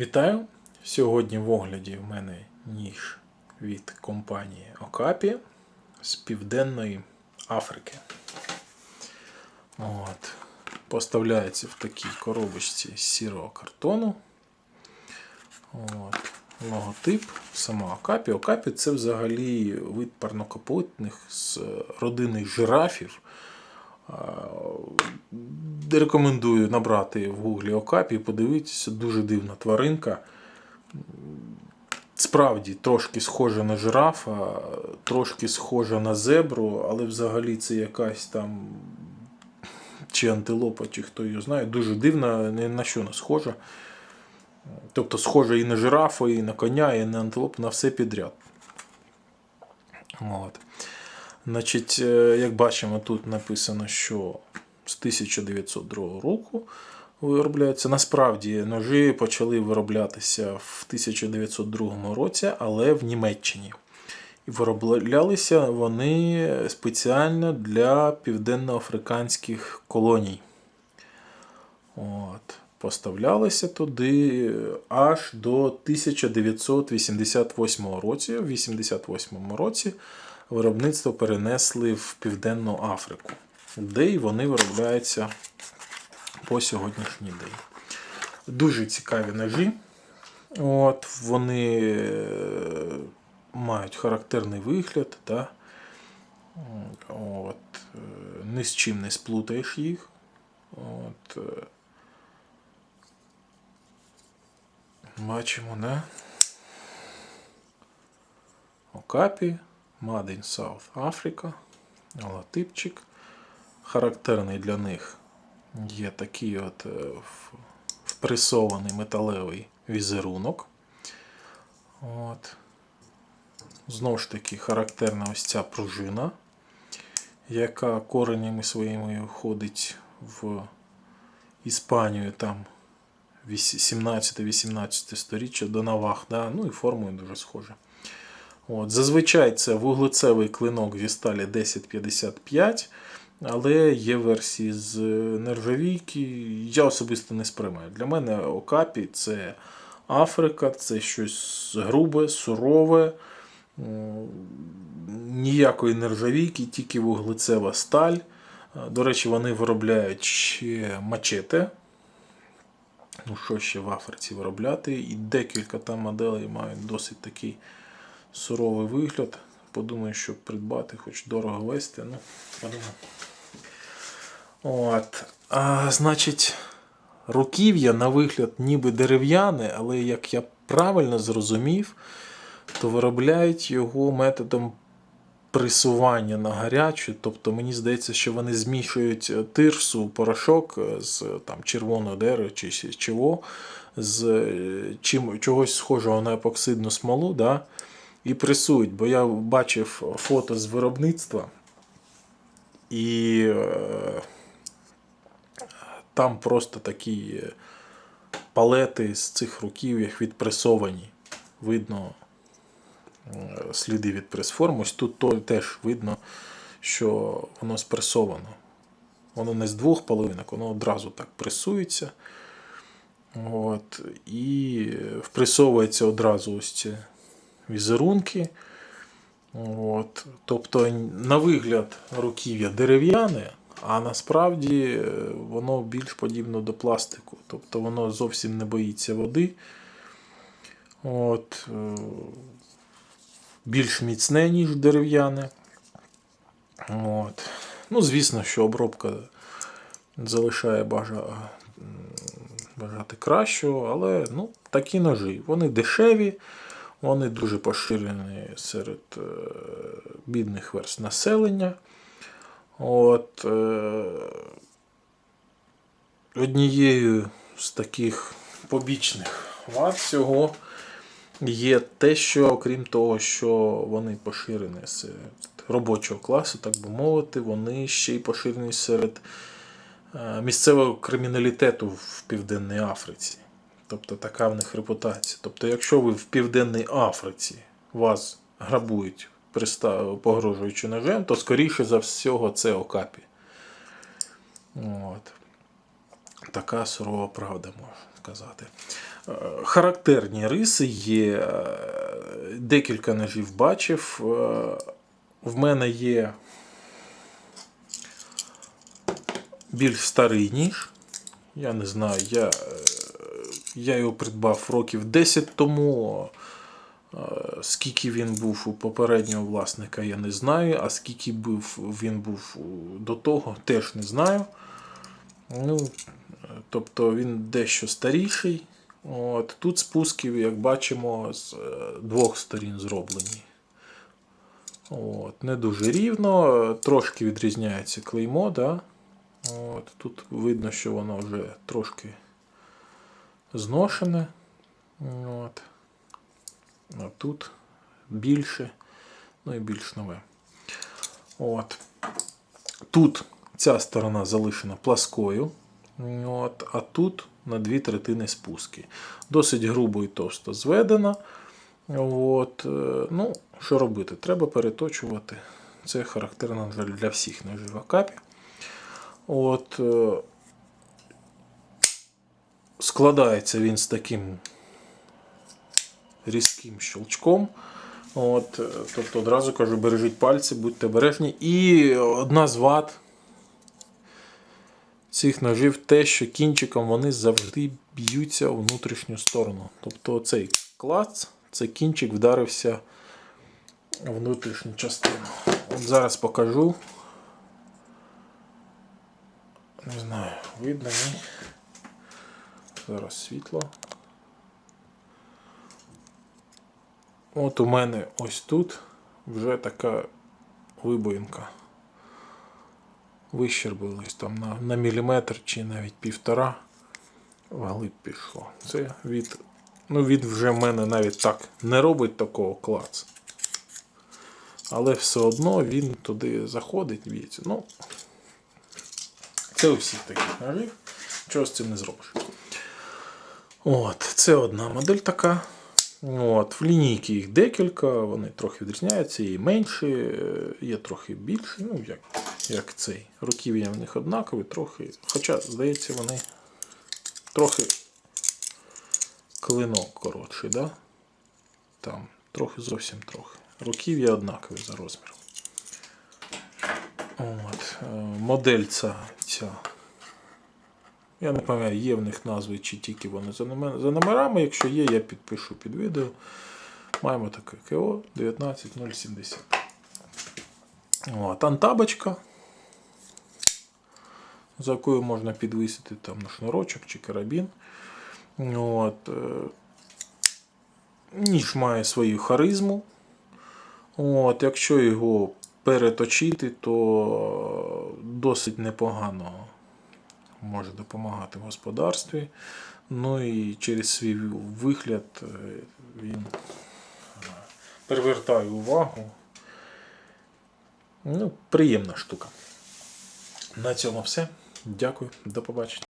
Вітаю! Сьогодні в огляді в мене ніж від компанії Окапі з Південної Африки. От. Поставляється в такій коробочці з сірого картону. От. Логотип сама Окапі. Окапі це взагалі вид парнокопитних з родини жирафів. А, Рекомендую набрати в гуглі Окапі подивитися, дуже дивна тваринка. Справді трошки схожа на жирафа, трошки схожа на зебру, але взагалі це якась там чи антилопа, чи хто її знає. Дуже дивна, ні на що не схожа. Тобто схожа і на жирафа, і на коня, і на антилопу, на все підряд. От. Значить, е, як бачимо, тут написано, що з 1902 року виробляються. Насправді ножі почали вироблятися в 1902 році, але в Німеччині. І вироблялися вони спеціально для південноафриканських колоній. От. Поставлялися туди аж до 1988 році. В 1988 році виробництво перенесли в Південну Африку, де й вони виробляються по сьогоднішній день. Дуже цікаві ножі. От, Вони е, мають характерний вигляд. Да? От, е, ні з чим не сплутаєш їх. От, е, Бачимо, да? Окапі, Made in South Africa, логотипчик. Характерний для них є такий от е, впресований металевий візерунок. От. Знову ж таки, характерна ось ця пружина, яка коренями своїми входить в Іспанію там 17-18 сторіччя до навах, да? ну і формою дуже схоже. От. Зазвичай це вуглецевий клинок зі сталі 1055, але є версії з нержавійки. Я особисто не сприймаю. Для мене Окапі це Африка, це щось грубе, сурове, ніякої нержавійки, тільки вуглецева сталь. Е, До речі, вони виробляють ще мачете. Ну, що ще в Африці виробляти? І декілька там моделей мають досить такий суровий вигляд. Подумаю, щоб придбати, хоч дорого вести. Ну. От. А, значить, руків'я на вигляд ніби дерев'яне, але як я правильно зрозумів, то виробляють його методом пресування на гарячу. Тобто мені здається, що вони змішують е, тирсу, порошок е, з е, там, червоного дерева чи чого, з чим, чогось схожого на епоксидну смолу, да, і пресують. Бо я бачив фото з виробництва. І е, там просто такі палети з цих руків'ях відпресовані. Видно е, сліди від прес-форм. Ось тут теж видно, що воно спресовано. Воно не з двох половинок, воно одразу так пресується. От, і впресовується одразу ось ці візерунки. От. Тобто, на вигляд руків'я дерев'яне, а насправді е, воно більш подібно до пластику. Тобто воно зовсім не боїться води. От. е, Більш міцне, ніж дерев'яне. От. Ну, звісно, що обробка залишає бажа... бажати кращого, але ну, такі ножі. Вони дешеві, вони дуже поширені серед е, бідних верст населення. От, е, однією з таких побічних вад цього є те, що, окрім того, що вони поширені серед робочого класу, так би мовити, вони ще й поширені серед е, місцевого криміналітету в Південній Африці. Тобто така в них репутація. Тобто, якщо ви в Південній Африці вас грабують, погрожуючи ножем, то скоріше за всього це окапі. От. така сурова правда, можна сказати. Е, Характерні риси є. е, Декілька ножів бачив. Е, В мене є більш старий ніж. Я не знаю, я, я його придбав років 10 тому. Е, Скільки він був у попереднього власника, я не знаю, а скільки був, він був до того, теж не знаю. Ну, тобто він дещо старіший. От, тут спуски, як бачимо, з е, двох сторін зроблені. От, не дуже рівно, трошки відрізняється клеймо. Да? От, тут видно, що воно вже трошки зношене. От. А тут більше, ну і більш нове. От. Тут ця сторона залишена пласкою. От, а тут на дві третини спуски. Досить грубо і товсто зведена. От, е, ну, що робити? Треба переточувати. Це характерно на для всіх Акапі. От, е, складається він з таким різким щелчком. От, е, тобто одразу кажу, бережіть пальці, будьте обережні. І одна з вад цих ножів те, що кінчиком вони завжди б'ються у внутрішню сторону. Тобто цей клац, цей кінчик вдарився в внутрішню частину. От зараз покажу. Не знаю, видно, ні. Зараз світло. От у мене ось тут вже така вибоїнка. Вищербились там на, на міліметр чи навіть півтора. Вглиб пішло. Це від. Ну, він вже мене навіть так не робить такого клац. Але все одно він туди заходить, б'ється. Ну, це у всіх таких ножів. Чого з цим не зробиш. От, це одна модель така. От, в лінійки їх декілька, вони трохи відрізняються, і менші, е, є трохи більші, ну як, як цей. Руків'я в них однакові, трохи. Хоча, здається, вони трохи клинок коротший, да? Там, трохи зовсім трохи. Руків'я однакові за розміром. От, е, модель ця, ця. Я не пам'ятаю, є в них назви, чи тільки вони за номер- за номерами. Якщо є, я підпишу під відео. Маємо таке КО 19070. От, антабочка, за якою можна підвісити там шнурочок чи карабін. От, е, ніж має свою харизму. От, якщо його переточити, то досить непогано може допомагати в господарстві. Ну і через свій вигляд е, він е, привертає увагу. Ну, приємна штука. На цьому все. Дякую, до побачення.